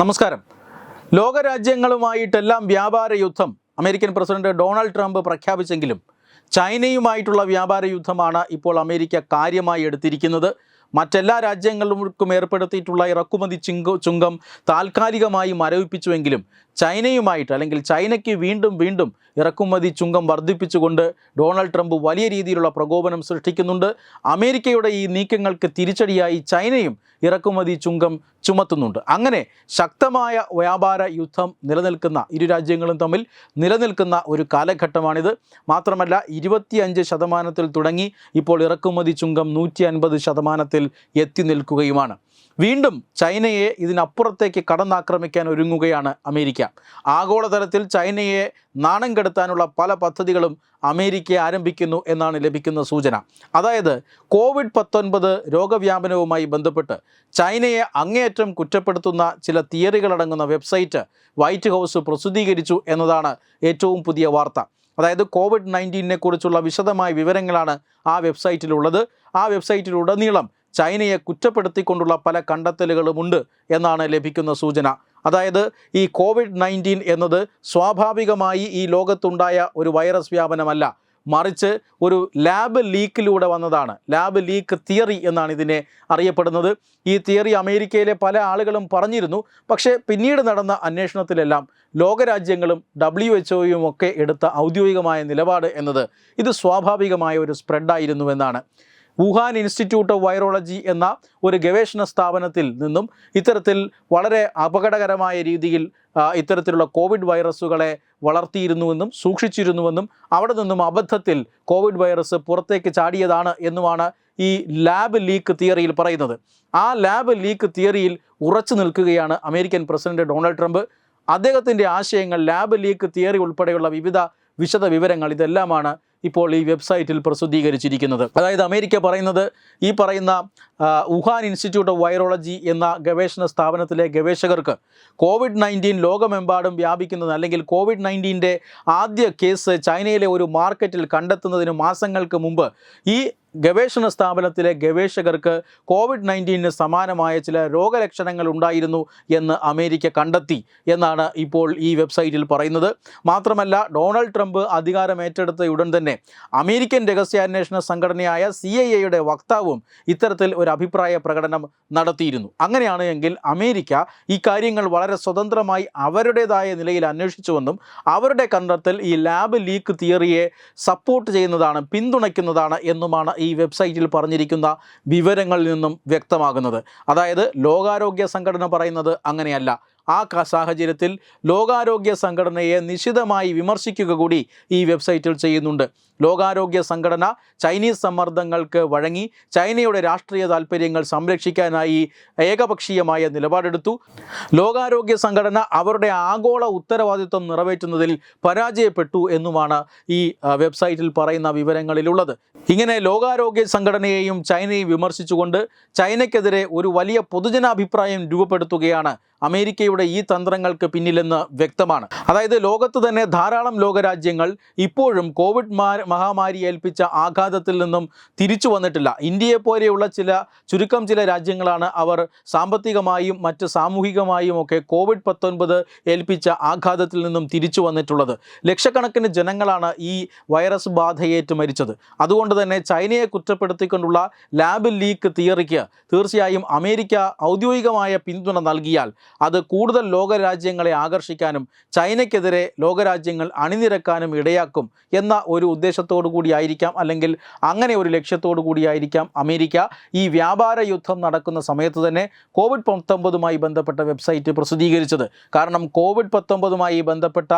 നമസ്കാരം. ലോകരാജ്യങ്ങളുമായിട്ടെല്ലാം വ്യാപാര യുദ്ധം. അമേരിക്കൻ പ്രസിഡന്റ് ഡൊണാൾഡ് ട്രംപ് പ്രഖ്യാപിച്ചെങ്കിലും ചൈനയുമായിട്ടുള്ള വ്യാപാര യുദ്ധമാണ് ഇപ്പോൾ അമേരിക്ക കാര്യമായി എടുത്തിരിക്കുന്നത്. മറ്റെല്ലാ രാജ്യങ്ങൾക്കും ഏർപ്പെടുത്തിയിട്ടുള്ള ഇറക്കുമതി ചിങ്ക താൽക്കാലികമായി മരവിപ്പിച്ചുവെങ്കിലും ചൈനയുമായിട്ട് അല്ലെങ്കിൽ ചൈനയ്ക്ക് വീണ്ടും വീണ്ടും ഇറക്കുമതി ചുങ്കം വർദ്ധിപ്പിച്ചുകൊണ്ട് ഡൊണാൾഡ് ട്രംപ് വലിയ രീതിയിലുള്ള പ്രകോപനം സൃഷ്ടിക്കുന്നുണ്ട്. അമേരിക്കയുടെ ഈ നീക്കങ്ങൾക്ക് തിരിച്ചടിയായി ചൈനയും ഇറക്കുമതി ചുങ്കം ചുമത്തുന്നുണ്ട്. അങ്ങനെ ശക്തമായ വ്യാപാര യുദ്ധം നിലനിൽക്കുന്ന ഇരു രാജ്യങ്ങളും തമ്മിൽ നിലനിൽക്കുന്ന ഒരു കാലഘട്ടമാണിത്. മാത്രമല്ല ഇരുപത്തിയഞ്ച് ശതമാനത്തിൽ തുടങ്ങി ഇപ്പോൾ ഇറക്കുമതി ചുങ്കം നൂറ്റി അൻപത് ശതമാനത്തിൽ എത്തി നിൽക്കുകയുമാണ്. വീണ്ടും ചൈനയെ ഇതിനപ്പുറത്തേക്ക് കടന്നാക്രമിക്കാൻ ഒരുങ്ങുകയാണ് അമേരിക്ക. ആഗോളതലത്തിൽ ചൈനയെ നാണം കെടുത്താനുള്ള പല പദ്ധതികളും അമേരിക്ക ആരംഭിക്കുന്നു എന്നാണ് ലഭിക്കുന്ന സൂചന. അതായത് കോവിഡ് പത്തൊൻപത് രോഗവ്യാപനവുമായി ബന്ധപ്പെട്ട് ചൈനയെ അങ്ങേയറ്റം കുറ്റപ്പെടുത്തുന്ന ചില തിയറികളടങ്ങുന്ന വെബ്സൈറ്റ് വൈറ്റ് ഹൗസ് പ്രസിദ്ധീകരിച്ചു എന്നതാണ് ഏറ്റവും പുതിയ വാർത്ത. അതായത് കോവിഡ് നയന്റീനെ കുറിച്ചുള്ള വിശദമായ വിവരങ്ങളാണ് ആ വെബ്സൈറ്റിലുള്ളത്. ആ വെബ്സൈറ്റിലുടനീളം ചൈനയെ കുറ്റപ്പെടുത്തിക്കൊണ്ടുള്ള പല കണ്ടെത്തലുകളുമുണ്ട് എന്നാണ് ലഭിക്കുന്ന സൂചന. അതായത് ഈ കോവിഡ് നയന്റീൻ എന്നത് സ്വാഭാവികമായി ഈ ലോകത്തുണ്ടായ ഒരു വൈറസ് വ്യാപനമല്ല. മറിച്ച് ഒരു ലാബ് ലീക്കിലൂടെ വന്നതാണ്. ലാബ് ലീക്ക് തിയറി എന്നാണ് ഇതിനെ അറിയപ്പെടുന്നത്. ഈ തിയറി അമേരിക്കയിലെ പല ആളുകളും പറഞ്ഞിരുന്നു. പക്ഷേ പിന്നീട് നടന്ന അന്വേഷണത്തിലെല്ലാം ലോകരാജ്യങ്ങളും ഡബ്ല്യു എച്ച് ഒയും ഒക്കെ എടുത്ത ഔദ്യോഗികമായ നിലപാട് എന്നത് ഇത് സ്വാഭാവികമായ ഒരു സ്പ്രെഡായിരുന്നു എന്നാണ്. വുഹാൻ ഇൻസ്റ്റിറ്റ്യൂട്ട് ഓഫ് വൈറോളജി എന്ന ഒരു ഗവേഷണ സ്ഥാപനത്തിൽ നിന്നും ഇത്തരത്തിൽ വളരെ അപകടകരമായ രീതിയിൽ ഇത്തരത്തിലുള്ള കോവിഡ് വൈറസുകളെ വളർത്തിയിരുന്നുവെന്നും സൂക്ഷിച്ചിരുന്നുവെന്നും അവിടെ നിന്നും അബദ്ധത്തിൽ കോവിഡ് വൈറസ് പുറത്തേക്ക് ചാടിയതാണ് എന്നുമാണ് ഈ ലാബ് ലീക്ക് തിയറിയിൽ പറയുന്നത്. ആ ലാബ് ലീക്ക് തിയറിയിൽ ഉറച്ചു നിൽക്കുകയാണ് അമേരിക്കൻ പ്രസിഡന്റ് ഡൊണാൾഡ് ട്രംപ്. അദ്ദേഹത്തിന്റെ ആശയങ്ങൾ ലാബ് ലീക്ക് തിയറി ഉൾപ്പെടെയുള്ള വിവിധ വിശദ വിവരങ്ങൾ ഇതെല്ലാമാണ് ഇപ്പോൾ ഈ വെബ്സൈറ്റിൽ പ്രസിദ്ധീകരിച്ചിരിക്കുന്നത്. അതായത് അമേരിക്ക പറയുന്നത് ഈ പറയുന്ന വുഹാൻ ഇൻസ്റ്റിറ്റ്യൂട്ട് ഓഫ് വൈറോളജി എന്ന ഗവേഷണ സ്ഥാപനത്തിലെ ഗവേഷകർക്ക് കോവിഡ് നയന്റീൻ ലോകമെമ്പാടും വ്യാപിക്കുന്നത് അല്ലെങ്കിൽ കോവിഡ് നയന്റീന്റെ ആദ്യ കേസ് ചൈനയിലെ ഒരു മാർക്കറ്റിൽ കണ്ടെത്തുന്നതിന് മാസങ്ങൾക്ക് മുമ്പ് ഈ ഗവേഷണ സ്ഥാപനത്തിലെ ഗവേഷകർക്ക് കോവിഡ് നയന്റീനിന് സമാനമായ ചില രോഗലക്ഷണങ്ങൾ ഉണ്ടായിരുന്നു എന്ന് അമേരിക്ക കണ്ടെത്തി എന്നാണ് ഇപ്പോൾ ഈ വെബ്സൈറ്റിൽ പറയുന്നത്. മാത്രമല്ല ഡൊണാൾഡ് ട്രംപ് അധികാരമേറ്റെടുത്ത ഉടൻ തന്നെ അമേരിക്കൻ രഹസ്യാന്വേഷണ സംഘടനയായ സി വക്താവും ഇത്തരത്തിൽ ഒരു അഭിപ്രായ പ്രകടനം നടത്തിയിരുന്നു. അങ്ങനെയാണ് എങ്കിൽ അമേരിക്ക ഈ കാര്യങ്ങൾ വളരെ സ്വതന്ത്രമായി അവരുടേതായ നിലയിൽ അന്വേഷിച്ചുവെന്നും അവരുടെ കണ്ടെത്തൽ ഈ ലാബ് ലീക്ക് തിയറിയെ സപ്പോർട്ട് ചെയ്യുന്നതാണ് പിന്തുണയ്ക്കുന്നതാണ് എന്നുമാണ് ഈ വെബ്സൈറ്റിൽ പറഞ്ഞിരിക്കുന്ന വിവരങ്ങളിൽ നിന്നും വ്യക്തമാകുന്നത്. അതായത് ലോകാരോഗ്യ സംഘടന പറയുന്നത് അങ്ങനെയല്ല. ആ സാഹചര്യത്തിൽ ലോകാരോഗ്യ സംഘടനയെ നിശിതമായി വിമർശിക്കുക കൂടി ഈ വെബ്സൈറ്റിൽ ചെയ്യുന്നുണ്ട്. ലോകാരോഗ്യ സംഘടന ചൈനീസ് സമ്മർദ്ദങ്ങൾക്ക് വഴങ്ങി ചൈനയുടെ രാഷ്ട്രീയ താൽപ്പര്യങ്ങൾ സംരക്ഷിക്കാനായി ഏകപക്ഷീയമായ നിലപാടെടുത്തു. ലോകാരോഗ്യ സംഘടന അവരുടെ ആഗോള ഉത്തരവാദിത്വം നിറവേറ്റുന്നതിൽ പരാജയപ്പെട്ടു എന്നുമാണ് ഈ വെബ്സൈറ്റിൽ പറയുന്ന വിവരങ്ങളിലുള്ളത്. ഇങ്ങനെ ലോകാരോഗ്യ സംഘടനയെയും ചൈനയെയും വിമർശിച്ചുകൊണ്ട് ചൈനയ്ക്കെതിരെ ഒരു വലിയ പൊതുജനാഭിപ്രായം രൂപപ്പെടുത്തുകയാണ് അമേരിക്കയുടെ ഈ തന്ത്രങ്ങൾക്ക് പിന്നിലെന്ന് വ്യക്തമാണ്. അതായത് ലോകത്ത് തന്നെ ധാരാളം ലോകരാജ്യങ്ങൾ ഇപ്പോഴും കോവിഡ് മഹാമാരി ഏൽപ്പിച്ച ആഘാതത്തിൽ നിന്നും തിരിച്ചു വന്നിട്ടില്ല. ഇന്ത്യയെ പോലെയുള്ള ചില ചുരുക്കം ചില രാജ്യങ്ങളാണ് അവർ സാമ്പത്തികമായും മറ്റ് സാമൂഹികമായും ഒക്കെ കോവിഡ് പത്തൊൻപത് ഏൽപ്പിച്ച ആഘാതത്തിൽ നിന്നും തിരിച്ചു വന്നിട്ടുള്ളത്. ലക്ഷക്കണക്കിന് ജനങ്ങളാണ് ഈ വൈറസ് ബാധയേറ്റ് മരിച്ചത്. അതുകൊണ്ട് തന്നെ ചൈനയെ കുറ്റപ്പെടുത്തിക്കൊണ്ടുള്ള ലാബ് ലീക്ക് തിയറിക്ക് തീർച്ചയായും അമേരിക്ക ഔദ്യോഗികമായ പിന്തുണ നൽകിയാൽ അത് കൂടുതൽ ലോകരാജ്യങ്ങളെ ആകർഷിക്കാനും ചൈനയ്ക്കെതിരെ ലോകരാജ്യങ്ങൾ അണിനിരക്കാനും ഇടയാക്കും എന്ന ഒരു ഉദ്ദേശത്തോടു കൂടിയായിരിക്കാം. അല്ലെങ്കിൽ അങ്ങനെ ഒരു ലക്ഷ്യത്തോടു കൂടിയായിരിക്കാം അമേരിക്ക ഈ വ്യാപാര യുദ്ധം നടക്കുന്ന സമയത്ത് തന്നെ കോവിഡ് പത്തൊമ്പതുമായി ബന്ധപ്പെട്ട വെബ്സൈറ്റ് പ്രസിദ്ധീകരിച്ചത്. കാരണം കോവിഡ് പത്തൊമ്പതുമായി ബന്ധപ്പെട്ട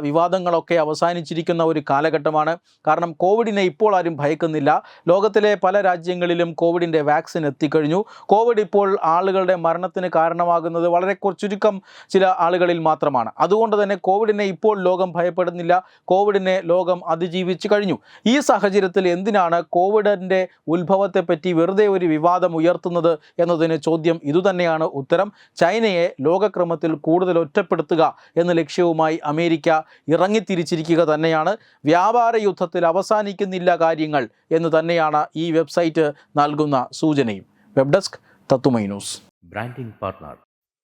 വിവാദങ്ങളൊക്കെ അവസാനിച്ചിരിക്കുന്ന ഒരു കാലഘട്ടമാണ്. കാരണം കോവിഡിനെ ഇപ്പോൾ ആരും ഭയക്കുന്നില്ല. ലോകത്തിലെ പല രാജ്യങ്ങളിലും കോവിഡിന്റെ വാക്സിൻ എത്തിക്കഴിഞ്ഞു. കോവിഡ് ഇപ്പോൾ ആളുകളുടെ മരണത്തിന് കാരണമാകുന്നത് വളരെ ചുരുക്കം ചില ആളുകളിൽ മാത്രമാണ്. അതുകൊണ്ട് തന്നെ കോവിഡിനെ ഇപ്പോൾ ലോകം ഭയപ്പെടുന്നില്ല. കോവിഡിനെ ലോകം അതിജീവിച്ചു കഴിഞ്ഞു. ഈ സാഹചര്യത്തിൽ എന്തിനാണ് കോവിഡിന്റെ ഉത്ഭവത്തെപ്പറ്റി വെറുതെ ഒരു വിവാദം ഉയർത്തുന്നത് എന്നതിന് ചോദ്യം ഇതുതന്നെയാണ് ഉത്തരം. ചൈനയെ ലോകക്രമത്തിൽ കൂടുതൽ ഒറ്റപ്പെടുത്തുക എന്ന ലക്ഷ്യവുമായി അമേരിക്ക ഇറങ്ങിത്തിരിച്ചിരിക്കുക തന്നെയാണ്. വ്യാപാര യുദ്ധത്തിൽ അവസാനിക്കുന്നില്ല കാര്യങ്ങൾ എന്ന് തന്നെയാണ് ഈ വെബ്സൈറ്റ് നൽകുന്ന സൂചനയും. വെബ് ഡെസ്ക് തത്തുമൈ news. Branding partner